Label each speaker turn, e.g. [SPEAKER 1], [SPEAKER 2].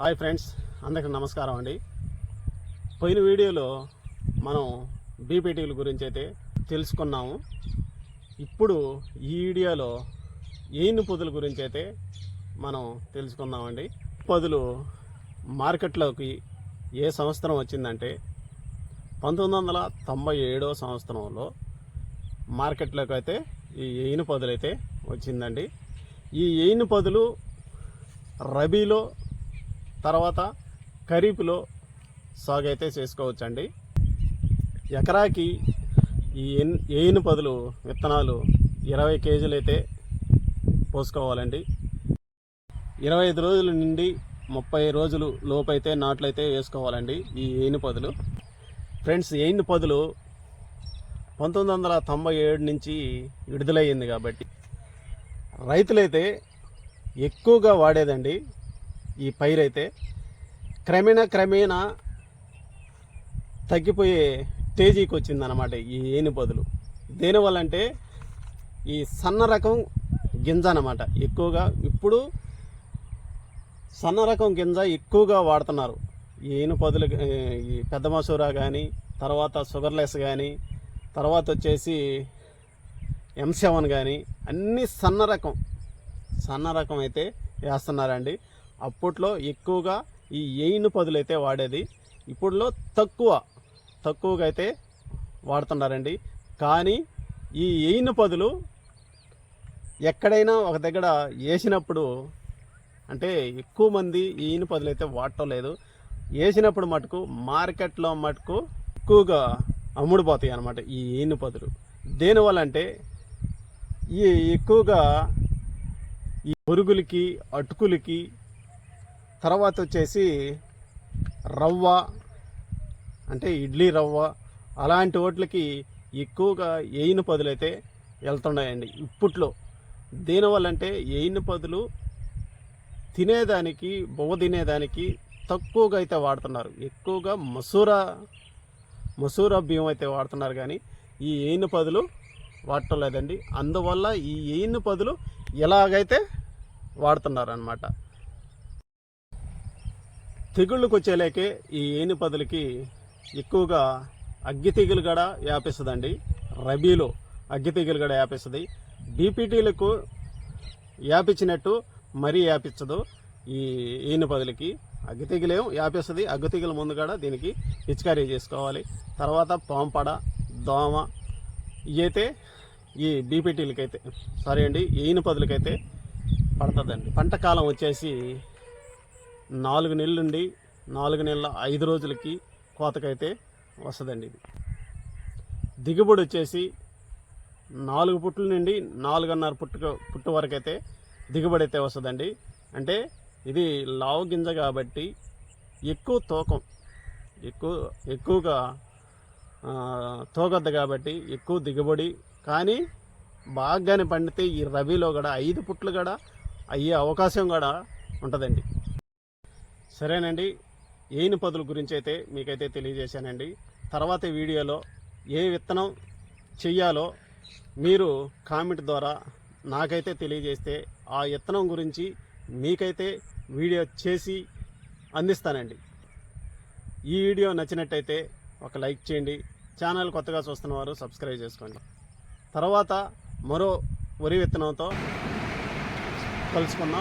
[SPEAKER 1] Hi friends అందరికీ నమస్కారం అండి. పోయిన వీడియోలో మనం బీపీటీల గురించి అయితే తెలుసుకున్నాము. ఇప్పుడు ఈ వీడియోలో ఏను పొదుల గురించి అయితే మనం తెలుసుకుందామండి. పొదులు మార్కెట్లోకి ఏ సంవత్సరం వచ్చిందంటే పంతొమ్మిది వందల తొంభై ఏడో సంవత్సరంలో మార్కెట్లోకి అయితే ఈ ఎయిన్ పదులు అయితే వచ్చిందండి. ఈ ఎయిన్ పదులు రబీలో తర్వాత ఖరీఫ్లో సాగు అయితే చేసుకోవచ్చండి. ఎకరాకి ఈ ఏను ఏయిన పదులు విత్తనాలు ఇరవై కేజీలు అయితే పోసుకోవాలండి. ఇరవై ఐదు రోజుల నుండి ముప్పై రోజులు లోపైతే నాట్లు అయితే వేసుకోవాలండి ఈ ఏను పదులు. ఫ్రెండ్స్ ఏయిన పదులు పంతొమ్మిది వందల తొంభై ఏడు నుంచి విడుదలయ్యింది కాబట్టి రైతులైతే ఎక్కువగా వాడేదండి. ఈ పైరైతే క్రమేణా క్రమేణా తగ్గిపోయే స్టేజీకి వచ్చిందనమాట ఈ ఏని బదులు దేనివల్ల అంటే ఈ సన్న రకం గింజ అనమాట ఎక్కువగా ఇప్పుడు సన్న రకం గింజ ఎక్కువగా వాడుతున్నారు. ఈ ఏనుపదులు ఈ పెద్ద మసూరా కానీ తర్వాత షుగర్లెస్ కానీ తర్వాత వచ్చేసి ఎం సెవెన్ కానీ అన్నీ సన్న రకం సన్న రకం అయితే వేస్తున్నారండి. అప్పట్లో ఎక్కువగా ఈ ఎయిన్ పదులు అయితే వాడేది. ఇప్పుడులో తక్కువ తక్కువగా అయితే వాడుతున్నారండి. కానీ ఈ ఎయిన్ పదులు ఎక్కడైనా ఒక దగ్గర వేసినప్పుడు అంటే ఎక్కువ మంది ఈయన పదులు అయితే వాడటం లేదు. వేసినప్పుడు మటుకు మార్కెట్లో మటుకు ఎక్కువగా అమ్ముడుపోతాయి అన్నమాట ఈ ఈయన పదులు. దేనివల్ల అంటే ఈ ఎక్కువగా ఈ పురుగులకి అటుకులకి తర్వాత వచ్చేసి రవ్వ అంటే ఇడ్లీ రవ్వ అలాంటి వాటికి ఎక్కువగా ఏయిన పదులు అయితే వెళ్తున్నాయండి ఇప్పట్లో దేనివల్ల అంటే ఏయిన పదులు తినేదానికి బొవ్వ తినేదానికి తక్కువగా అయితే వాడుతున్నారు. ఎక్కువగా మసూరా మసూరా బియ్యం అయితే వాడుతున్నారు కానీ ఈ ఏయిన పదులు వాడటం లేదండి. అందువల్ల ఈ ఏయిన పదులు ఎలాగైతే వాడుతున్నారు అనమాట తెగుళ్ళకు వచ్చేలేకే ఈ ఏని పదులకి ఎక్కువగా అగ్గి తెగులు కూడా వ్యాపిస్తుందండి రబీలో అగ్గి తెగులు కూడా వ్యాపిస్తుంది బీపీటీలకు వ్యాపించినట్టు మరీ వ్యాపించదు ఈ ఈన పదులకి అగ్గి తెగులేం వ్యాపిస్తుంది అగ్గి తెగుల ముందు కూడా దీనికి పిచికారీ చేసుకోవాలి. తర్వాత పాంపడ దోమ ఇవైతే ఈ బీపీటీలకైతే సారీ అండి ఏనుపదులకైతే పడుతుందండి. పంట కాలం వచ్చేసి నాలుగు నెలలుండి నాలుగు నెలల ఐదు రోజులకి కోతకైతే వస్తుందండి ఇది. దిగుబడి వచ్చేసి నాలుగు పుట్ల నుండి నాలుగున్నర పుట్టు పుట్టు వరకు అయితే దిగుబడి అయితే వస్తుందండి. అంటే ఇది లావు గింజ కాబట్టి ఎక్కువ తూకం ఎక్కువ ఎక్కువగా తోగద్దు కాబట్టి ఎక్కువ దిగుబడి. కానీ బాగానే పండితే ఈ రబీలో కూడా ఐదు పుట్లు కూడా అయ్యే అవకాశం కూడా ఉంటుందండి. సరేనండి. ఏని పదుల గురించి అయితే మీకైతే తెలియజేశానండి. తర్వాత వీడియోలో ఏ విత్తనం చెయ్యాలో మీరు కామెంట్ ద్వారా నాకైతే తెలియజేస్తే ఆ విత్తనం గురించి మీకైతే వీడియో చేసి అందిస్తానండి. ఈ వీడియో నచ్చినట్టయితే ఒక లైక్ చేయండి. ఛానల్ కొత్తగా చూస్తున్న వారు సబ్స్క్రైబ్ చేసుకోండి. తర్వాత మరో వరి విత్తనంతో కలుసుకుందాం.